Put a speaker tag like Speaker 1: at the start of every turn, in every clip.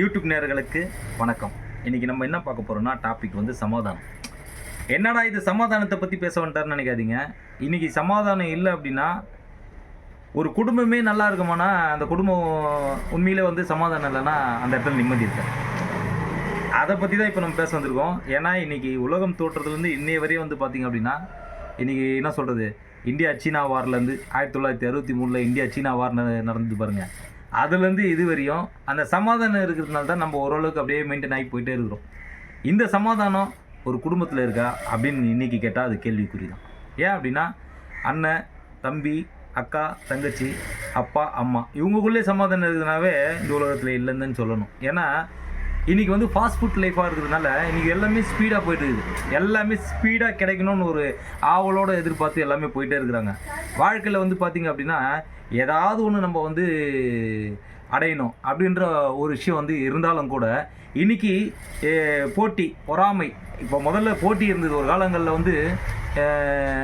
Speaker 1: YouTube நேர்களுக்கு வணக்கம். இன்றைக்கி நம்ம என்ன பார்க்க போகிறோன்னா டாபிக் வந்து சமாதானம். என்னடா இது சமாதானத்தை பற்றி பேச வந்துட்டாருன்னு நினைக்காதீங்க. இன்னைக்கு சமாதானம் இல்லை அப்படின்னா ஒரு குடும்பமே நல்லா இருக்குமானா அந்த குடும்பம் உண்மையிலே வந்து சமாதானம் இல்லைன்னா அந்த இடத்துல நிம்மதி இருக்காது. அதை பற்றி தான் இப்போ நம்ம பேச வந்திருக்கோம். ஏன்னா இன்னைக்கு உலகம் தோற்றத்துலேருந்து இன்னைய வரையும் வந்து பார்த்திங்க அப்படின்னா இன்றைக்கி என்ன சொல்கிறது இந்தியா சீனா வார்லேருந்து ஆயிரத்தி தொள்ளாயிரத்தி அறுபத்தி மூணில் இந்தியா சீனா வார் நடந்தது பாருங்கள் அதுலேருந்து இது வரையும் அந்த சமாதானம் இருக்கிறதுனால தான் நம்ம ஓரளவுக்கு அப்படியே மெயின்டைன் ஆகி போயிட்டே இருக்கிறோம். இந்த சமாதானம் ஒரு குடும்பத்தில் இருக்கா அப்படின்னு இன்னைக்கு கேட்டால் அது கேள்விக்குறி தான் ஏன் அப்படின்னா அண்ணன் தம்பி அக்கா தங்கச்சி அப்பா அம்மா இவங்களுக்குள்ளே சமாதானம் இருக்குதுனாவே இந்த உலகத்தில் இல்லைன்னு சொல்லணும். ஏன்னா இன்னைக்கு வந்து ஃபாஸ்ட் ஃபுட் லைஃபாக இருக்கிறதுனால இன்னைக்கு எல்லாமே ஸ்பீடாக போயிட்டு இருக்குது. எல்லாமே ஸ்பீடாக கிடைக்கணும்னு ஒரு ஆவலோடு எதிர்பார்த்து எல்லாமே போயிட்டே இருக்கிறாங்க. வாழ்க்கையில் வந்து பார்த்தீங்க அப்படின்னா ஏதாவது ஒன்று நம்ம வந்து அடையணும் அப்படின்ற ஒரு விஷயம் வந்து இருந்தாலும் கூட இன்னைக்கு போட்டி பொறாமை. இப்போ முதல்ல போட்டி இருந்தது ஒரு காலங்களில் வந்து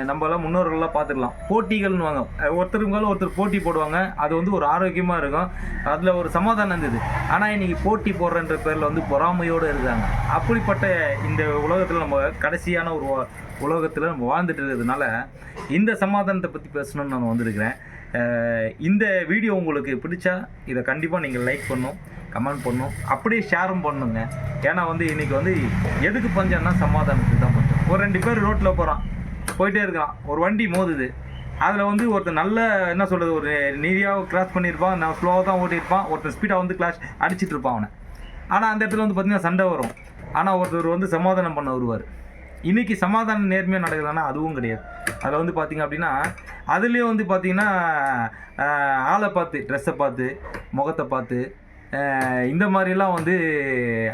Speaker 1: நம்மளாம் முன்னோர்கள்லாம் பார்த்துக்கலாம். போட்டிகள்னு வாங்க. ஒருத்தருங்களும் ஒருத்தர் போட்டி போடுவாங்க. அது வந்து ஒரு ஆரோக்கியமாக இருக்கும். அதில் ஒரு சமாதானம் இருந்தது. ஆனால் இன்னைக்கு போட்டி போடுறன்ற பேரில் வந்து பொறாமையோடு இருக்காங்க. அப்படிப்பட்ட இந்த உலகத்தில் நம்ம கடைசியான ஒரு உலகத்தில் நம்ம வாழ்ந்துட்டு இருக்கிறதுனால இந்த சமாதானத்தை பற்றி பேசணும்னு நான் வந்திருக்கிறேன். இந்த வீடியோ உங்களுக்கு பிடிச்சா இதை கண்டிப்பாக நீங்கள் லைக் பண்ணும் கமெண்ட் பண்ணும் அப்படியே ஷேரும் பண்ணுங்க. ஏன்னா வந்து இன்றைக்கி வந்து எதுக்கு பஞ்சம்னா சமாதானத்துக்கு தான் பஞ்சம். ஒரு ரெண்டு பேர் ரோட்டில் போகிறான் போயிட்டே இருக்கான் ஒரு வண்டி மோதுது. அதில் வந்து ஒருத்தர் நல்ல என்ன சொல்கிறது ஒரு நீதியாக கிராஸ் பண்ணியிருப்பான் நான் ஸ்லோவாக தான் ஓட்டியிருப்பான் ஒருத்தர் ஸ்பீடாக வந்து கிளாஷ் அடிச்சிட்டு இருப்பான் அவனை. ஆனால் அந்த இடத்துல வந்து பார்த்திங்கன்னா சண்டை வரும். ஆனால் ஒருத்தர் வந்து சமாதானம் பண்ண வருவார். இன்றைக்கி சமாதானம் நேர்மையாக நடக்குதுன்னா அதுவும் கிடையாது. அதில் வந்து பார்த்தீங்க அப்படின்னா அதுலேயும் வந்து பார்த்தீங்கன்னா ஆளை பார்த்து ட்ரெஸ்ஸை பார்த்து முகத்தை பார்த்து இந்த மாதிரிலாம் வந்து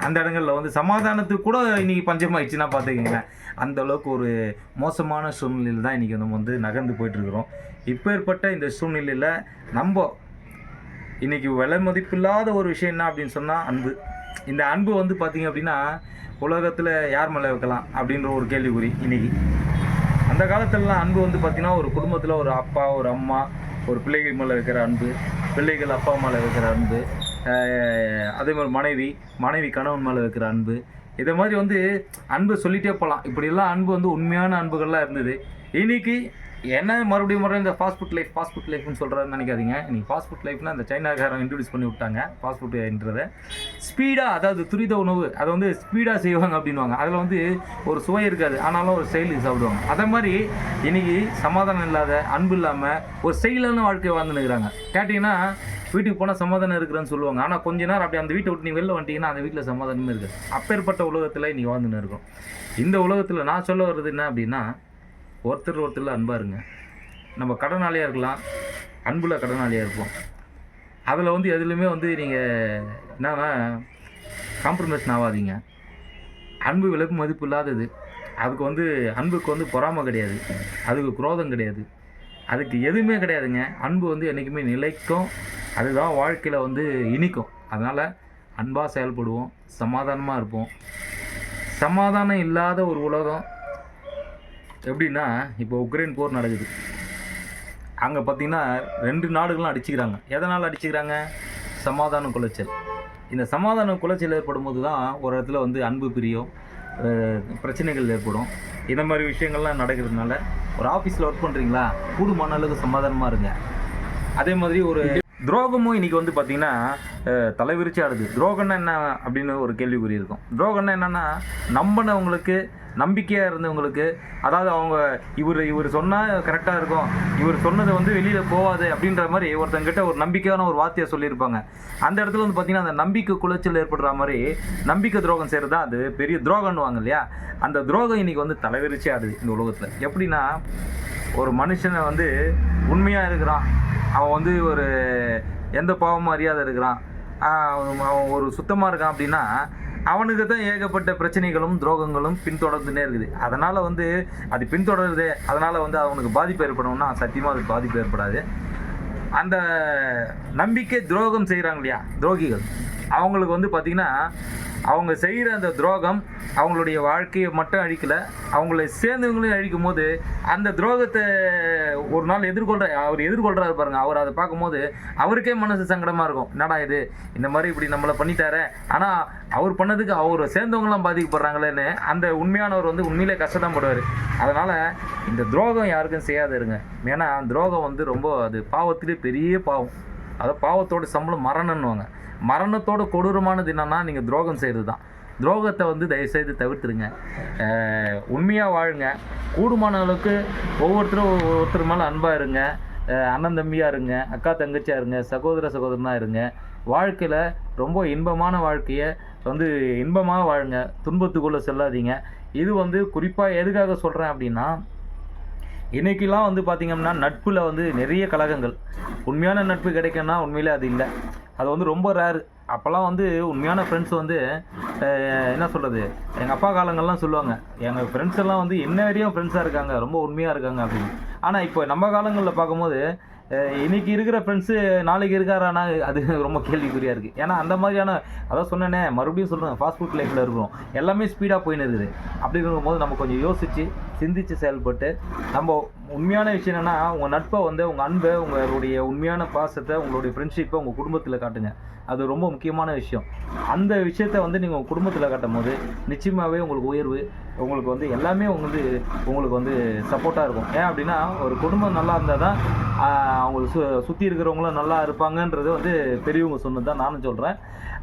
Speaker 1: அந்த இடங்களில் வந்து சமாதானத்துக்கு கூட இன்றைக்கி பஞ்சமாகிடுச்சுன்னா பார்த்துக்கிங்களேன் அந்த அளவுக்கு ஒரு மோசமான சூழ்நிலையில் தான் இன்றைக்கி நம்ம வந்து நகர்ந்து போயிட்டுருக்குறோம். இப்பேற்பட்ட இந்த சூழ்நிலையில் நம்ம இன்னைக்கு விலை மதிப்பில்லாத ஒரு விஷயம் என்ன அப்படின்னு சொன்னால் அன்பு. இந்த அன்பு வந்து பார்த்திங்க அப்படின்னா உலகத்தில் யார் மேலே வைக்கலாம் அப்படின்ற ஒரு கேள்விக்குறி இன்றைக்கி அந்த காலத்துலலாம் அன்பு வந்து பார்த்தீங்கன்னா ஒரு குடும்பத்தில் ஒரு அப்பா ஒரு அம்மா ஒரு பிள்ளைகள் மேலே வைக்கிற அன்பு பிள்ளைகள் அப்பா மேலே வைக்கிற அன்பு அதே மாதிரி மனைவி மனைவி கணவன் மேலே வைக்கிற அன்பு. இதை மாதிரி வந்து அன்பு சொல்லிகிட்டே போகலாம் இப்படியெல்லாம் அன்பு வந்து உண்மையான அன்புகள்லாம் இருந்தது. இன்னைக்கு என்ன மறுபடியும் மறுபடியும் இந்த fast food life fast food லைஃப்னு சொல்கிறாருன்னு நினைக்காதீங்க. நீங்கள் ஃபாஸ்ட் ஃபுட் லைஃப்னா அந்த சைனாக்காரன் இன்ட்ரடியூஸ் பண்ணி விட்டாங்க ஃபாஸ்ட் ஃபுட்டுன்றதை ஸ்பீடாக அதாவது துரித உணவு அதை வந்து ஸ்பீடாக செய்வாங்க அப்படின்வாங்க அதில் வந்து ஒரு சுவை இருக்காது ஆனாலும் ஒரு செயலுக்கு சாப்பிடுவாங்க. அதே மாதிரி இன்றைக்கி சமாதானம் இல்லாத அன்பு இல்லாமல் ஒரு செயலான வாழ்க்கையை வாழ்ந்து நிற்கிறாங்க கேட்டிங்கன்னா வீட்டுக்கு போனால் சமாதானம் இருக்கிறேன்னு சொல்லுவாங்க. ஆனால் கொஞ்ச நேரம் அப்படி அந்த வீட்டை விட்டு நீ வெளில வந்துட்டீங்கன்னா அந்த வீட்டில் சமாதானமே இருக்காது. அப்பேற்பட்ட உலகத்தில் நீ வாழ்ந்துன்னு இருக்கும். இந்த உலகத்தில் நான் சொல்ல வர்றது என்ன அப்படின்னா ஒருத்தர் ஒருத்தரில் அன்பாக இருங்க. நம்ம கடனாளியாக இருக்கலாம். அன்பில் கடனாளியாக இருப்போம். அதில் வந்து எதுலையுமே வந்து நீங்கள் என்னன்னா காம்ப்ரமைஸ் ஆகாதீங்க. அன்பு விலைக்கு மதிப்பு இல்லாதது. அதுக்கு வந்து அன்புக்கு வந்து பொறாமை கிடையாது. அதுக்கு குரோதம் கிடையாது. அதுக்கு எதுவுமே கிடையாதுங்க. அன்பு வந்து என்றைக்குமே நிலைக்கும். அதுதான் வாழ்க்கையில் வந்து இனிக்கும். அதனால் அன்பாக செயல்படுவோம். சமாதானமாக இருப்போம். சமாதானம் இல்லாத ஒரு உலகம் எப்படின்னா இப்போ உக்ரைன் போர் நடக்குது. அங்கே பார்த்தீங்கன்னா ரெண்டு நாடுகளும் அடிச்சுக்கிறாங்க. எதனால் அடிச்சுக்கிறாங்க? சமாதான குலைச்சல். இந்த சமாதான குலைச்சல் ஏற்படும் போது தான் ஒரு இடத்துல வந்து அன்பு பிரியும் பிரச்சனைகள் ஏற்படும். இந்த மாதிரி விஷயங்கள்லாம் நடக்கிறதுனால ஒரு ஆஃபீஸில் ஒர்க் பண்ணுறீங்களா கூடுமான அளவுக்கு சமாதானமாக இருங்க. அதே மாதிரி ஒரு துரோகமும் இன்னைக்கு வந்து பார்த்திங்கன்னா தலைவிரிச்சு ஆடுது துரோகம்னா என்ன அப்படின்னு ஒரு கேள்விக்குறி இருக்கும் துரோகம்னா என்னென்னா நம்பினவங்களுக்கு நம்பிக்கையாக இருந்தவங்களுக்கு அதாவது அவங்க இவர் இவர் சொன்னால் கரெக்டாக இருக்கும். இவர் சொன்னது வந்து வெளியில் போகாது அப்படின்ற மாதிரி ஒருத்தங்கிட்ட ஒரு நம்பிக்கையான ஒரு வார்த்தையை சொல்லியிருப்பாங்க. அந்த இடத்துல வந்து பார்த்தீங்கன்னா அந்த நம்பிக்கை குலைச்சல் ஏற்படுற மாதிரி நம்பிக்கை துரோகம் செய்கிறது தான் அது பெரிய துரோகம்னுவாங்க இல்லையா? அந்த துரோகம் இன்னைக்கு வந்து தலைவிரிச்சே ஆடுது இந்த உலகத்தில். எப்படின்னா ஒரு மனுஷனை வந்து உண்மையாக இருக்கிறான். அவன் வந்து ஒரு எந்த பாவமும் அறியாத இருக்கிறான். அவன் ஒரு சுத்தமாக இருக்கான் அப்படின்னா அவனுக்கு தான் ஏகப்பட்ட பிரச்சனைகளும் துரோகங்களும் பின்தொடர்ந்துனே இருக்குது. அதனால் வந்து அது பின்தொடருது. அதனால் வந்து அவனுக்கு பாதிப்பு ஏற்படும்னா சத்தியமாக அதுக்கு பாதிப்பு ஏற்படாது. அந்த நம்பிக்கை துரோகம் செய்கிறாங்க இல்லையா? துரோகிகள். அவங்களுக்கு வந்து பார்த்திங்கன்னா அவங்க செய்கிற அந்த துரோகம் அவங்களுடைய வாழ்க்கையை மட்டும் அழிக்கல. அவங்களை சேர்ந்தவங்களையும் அழிக்கும் போது அந்த துரோகத்தை ஒரு நாள் எதிர்கொள்கிற அவர் எதிர்கொள்கிறாரு பாருங்கள் அவர் அதை பார்க்கும்போது அவருக்கே மனசு சங்கடமாக இருக்கும். என்னடா இது? இந்த மாதிரி இப்படி நம்மளை பண்ணிட்டாரே. ஆனால் அவர் பண்ணதுக்கு அவர் சேர்ந்தவங்களாம் பாதிக்கப்படுறாங்களேன்னு அந்த உண்மையானவர் வந்து உண்மையிலே கஷ்டப்படுவார் அதனால் இந்த துரோகம் யாருக்கும் செய்யாது இருங்க ஏன்னா துரோகம் வந்து ரொம்ப அது பாவத்திலே பெரிய பாவம். அதை பாவத்தோட சம்பளம் மரணம்னுவாங்க மரணத்தோட கொடூரமானது என்னன்னா நீங்கள் துரோகம் செய்கிறது தான் துரோகத்தை வந்து தயவுசெய்து தவிர்த்துருங்க உண்மையாக உண்மையா வாழுங்க. கூடுமான அளவுக்கு ஒவ்வொருத்தரும் ஒவ்வொருத்தர் மேலே அன்பாக இருங்க. அண்ணன் தம்பியாக இருங்க. அக்கா தங்கச்சியாக இருங்க. சகோதர சகோதரனாக இருங்க. வாழ்க்கையில் ரொம்ப இன்பமான வாழ்க்கையை வந்து இன்பமாக வாழுங்க. துன்பத்துக்குள்ளே செல்லாதீங்க. இது வந்து குறிப்பாக எதுக்காக சொல்கிறேன் அப்படின்னா இன்றைக்கெலாம் வந்து பார்த்திங்கன்னா நட்பில் வந்து நிறைய கழகங்கள் உண்மையான நட்பு கிடைக்கும்னா உண்மையிலே அது இல்லை. அது வந்து ரொம்ப ரேரு அப்போல்லாம் வந்து உண்மையான ஃப்ரெண்ட்ஸ் வந்து என்ன சொல்கிறது எங்கள் அப்பா காலங்கள்லாம் சொல்லுவாங்க எங்கள் ஃப்ரெண்ட்ஸ் எல்லாம் வந்து என்ன வரையும் ஃப்ரெண்ட்ஸாக இருக்காங்க ரொம்ப உண்மையாக இருக்காங்க அப்படின்னு. ஆனால் இப்போ நம்ம காலங்களில் பார்க்கும்போது இன்றைக்கி இருக்கிற ஃப்ரெண்ட்ஸு நாளைக்கு இருக்காரானா அது ரொம்ப கேள்விக்குறியாக இருக்குது ஏன்னா அந்த மாதிரியான அதான் சொன்னேனே மறுபடியும் சொல்கிறேன் ஃபாஸ்ட் ஃபுட் லைஃப்பில் இருக்கிறோம். எல்லாமே ஸ்பீடாக போயின்னு இருக்குது. அப்படி இருக்கும்போது நம்ம கொஞ்சம் யோசித்து சிந்திச்சு செயல்பட்டு நம்ம உண்மையான விஷயம் என்னென்னா உங்கள் நட்பை வந்து உங்கள் அன்பை உங்களுடைய உண்மையான பாசத்தை உங்களுடைய ஃப்ரெண்ட்ஷிப்பை உங்கள் குடும்பத்தில் காட்டுங்க. அது ரொம்ப முக்கியமான விஷயம். அந்த விஷயத்தை வந்து நீங்கள் உங்கள் குடும்பத்தில் காட்டும் போது நிச்சயமாகவே உங்களுக்கு உயர்வு உங்களுக்கு வந்து எல்லாமே வந்து உங்களுக்கு வந்து சப்போர்ட்டாக இருக்கும். ஏன் அப்படின்னா ஒரு குடும்பம் நல்லா இருந்தால் தான் அவங்களுக்கு சு சுற்றி இருக்கிறவங்களும் நல்லா இருப்பாங்கன்றது வந்து பெரியவங்க சொன்னது தான் நானும் சொல்கிறேன்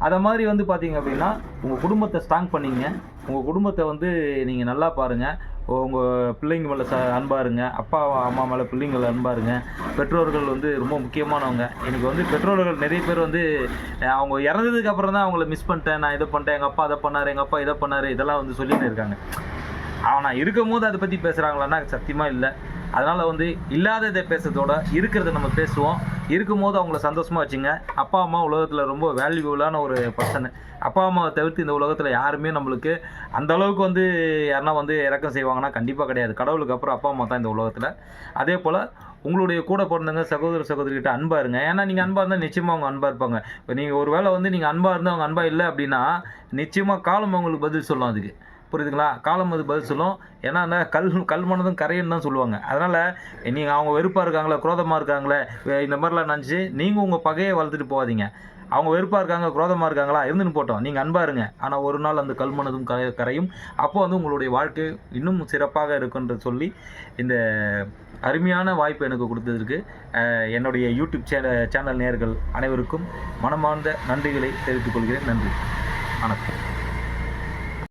Speaker 1: அதை மாதிரி வந்து பார்த்தீங்க அப்படின்னா உங்கள் குடும்பத்தை ஸ்ட்ராங் பண்ணிங்க. உங்கள் குடும்பத்தை வந்து நீங்கள் நல்லா பாருங்கள் உங்கள் பிள்ளைங்க மேலே ச அன்பாக இருங்க. அப்பா அம்மா மேலே பிள்ளைங்கள அன்பாக இருங்க. பெற்றோர்கள் வந்து ரொம்ப முக்கியமானவங்க. எனக்கு வந்து பெற்றோர்கள் நிறைய பேர் வந்து அவங்க இறந்ததுக்கு அப்புறம் தான் அவங்கள மிஸ் பண்ணிட்டேன். நான் இதை பண்ணிட்டேன். எங்கள் அப்பா அதை பண்ணார் எங்கள் அப்பா இதை பண்ணார் இதெல்லாம் வந்து சொல்லிட்டு இருக்காங்க. ஆனால் இருக்கும் போது அதை பற்றி பேசுகிறாங்களான்னா சத்தியமாக இல்லை. அதனால் வந்து இல்லாததை பேசுறதோட இருக்கிறத நம்ம பேசுவோம். இருக்கும்போது அவங்கள சந்தோஷமாக வச்சுங்க. அப்பா அம்மா உலகத்தில் ரொம்ப வேல்யூபுளான ஒரு பர்சனு அப்பா அம்மாவை தவிர்த்து இந்த உலகத்தில் யாருமே நம்மளுக்கு அந்த அளவுக்கு வந்து யாருன்னா வந்து இறக்கம் செய்வாங்கன்னா கண்டிப்பாக கிடையாது. கடவுளுக்கு அப்புறம் அப்பா அம்மா தான் இந்த உலகத்தில். அதே போல் உங்களுடைய கூட பிறந்தவங்க சகோதர சகோதரிகிட்ட அன்பாக இருங்க. ஏன்னா நீங்கள் அன்பாக இருந்தால் நிச்சயமாக அவங்க அன்பாக இருப்பாங்க. இப்போ நீங்கள் ஒரு வேளை வந்து நீங்கள் அன்பாக இருந்தால் அவங்க அன்பாக இல்லை அப்படின்னா நிச்சயமாக காலம் அவங்களுக்கு பதில் சொல்லும் அதுக்கு. புரியுதுங்களா? காலம் அது பதில் சொல்லும். ஏன்னா அந்த கல் கல் மனதும் கரையன்னு தான் சொல்லுவாங்க. அதனால் நீங்கள் அவங்க வெறுப்பாக இருக்காங்களே குரோதமாக இருக்காங்களே இந்த மாதிரிலாம் நினச்சி நீங்கள் உங்கள் பகையை வளர்த்துட்டு போகாதீங்க. அவங்க வெறுப்பாக இருக்காங்க குரோதமாக இருக்காங்களா? இருந்துன்னு போட்டோம். நீங்கள் அன்பாக இருங்க. ஆனால் ஒரு நாள் அந்த கல்மனதும் கரை கரையும். அப்போ வந்து உங்களுடைய வாழ்க்கை இன்னும் சிறப்பாக இருக்குன்ற சொல்லி இந்த அருமையான வாய்ப்பு எனக்கு கொடுத்ததற்கு என்னுடைய யூடியூப் சேனல் சேனல் நேர்கள் அனைவருக்கும் மனமார்ந்த நன்றிகளை தெரிவித்துக் கொள்கிறேன். நன்றி. வணக்கம்.